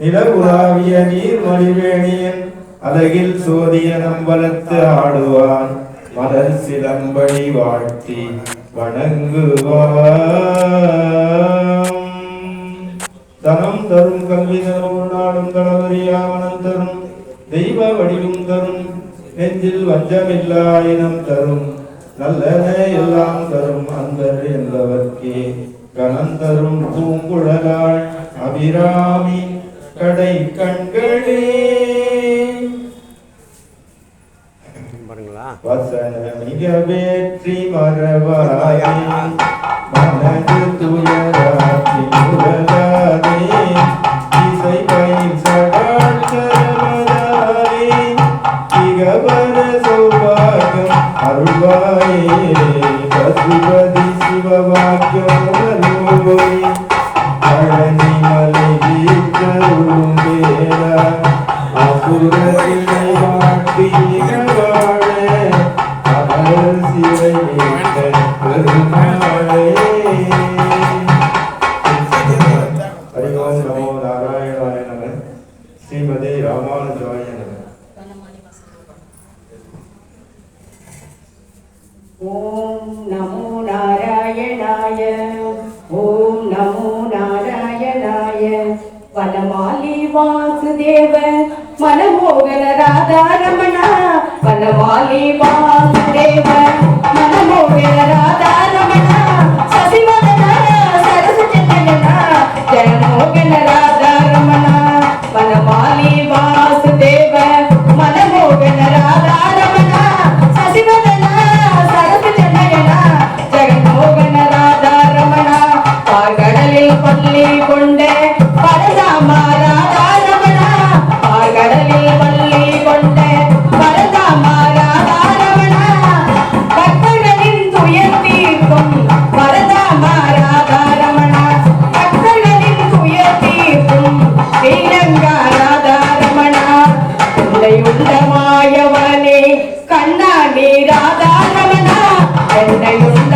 நிலவுலாவிய நீர் மணிவேணியன் அழகில் சோதிய நம்பலத்து ஆடுவான். மலர் சிலம்படி வாழ்த்தி வணங்குவான். தனம் தரும் கல்வி தரும் நாடும் தளவரியாவனம் தரும். தெய்வ வடிவும் தரும். நெஞ்சில் வஞ்சமில்லாயினம் தரும். நல்லதே எல்லாம் தரும் அந்தர் என்பவர்க்கே. கணந்தரும் பூங்குழலாள் அபிராமி கடை கண்களே வசனமிக வேற்றி மறவாயே மனது துயராற்றி உலகாதே இசை பயில் சடால் சரவதாரே இகவர சௌபாகம் அருள்வாயே. பசுபதி சிவவாக்கியம் அருள்வோய் பழனி ஸ்ரீமதி ராமானுஜாய ஓம் நமோ நாராயணாய வாசுதேவ மனமோகன ராதா ரமணா வனமாலி வாசுதேவ மனமோகன ராதா కష్టమాయవని కన్నా నీ రాధా రమణ ఎన్నయుండ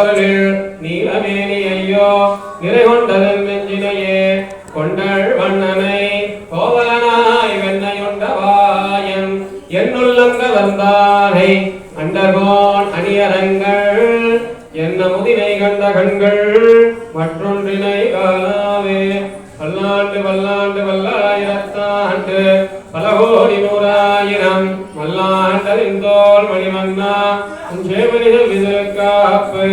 முடிவுள்ளதோரில் நீலமேனி ஐயோ நிறை கொண்டதன் நெஞ்சினையே கொண்டள் வண்ணனை கோவலனாய் வெண்ணையுண்டவாயன் என்னுள்ளங்க வந்தானை அண்டகோன் அணியரங்கள் என்ன முதினை கண்ட கண்கள் மற்றொன்றினை காணாவே பல்லாண்டு பல்லாண்டு பல்லாயிரத்தாண்டு பல கோடி நூறாயிரம் மல்லாண்டறிந்தோல் மணிமன்னா சேபரிக விதற்காப்பு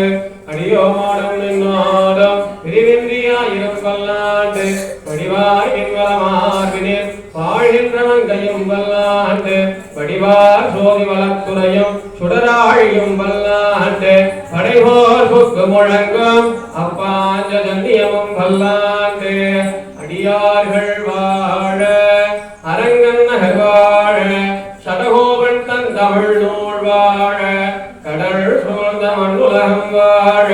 அடியோமாடம் நின்னாடம் பிரிவிந்தியாயிரம் பல்லாண்டு படிவார் எங்களமார்பினில் வாழ்கின்றவன் கையும் பல்லாண்டு படிவார் சோதி வளத்துறையும் சுடராழியும் பல்லாண்டு படைவோர் புக்கு முழங்கும் அப்பாஞ்ச தந்தியமும் பல்லாண்டு. அடியார்கள் வாழ அரங்கன் நகர் வாழ சடகோபன் தன் தமிழ் நூல் வாழ கடல் சூழ்ந்த மண்ணுலகம் வாழ.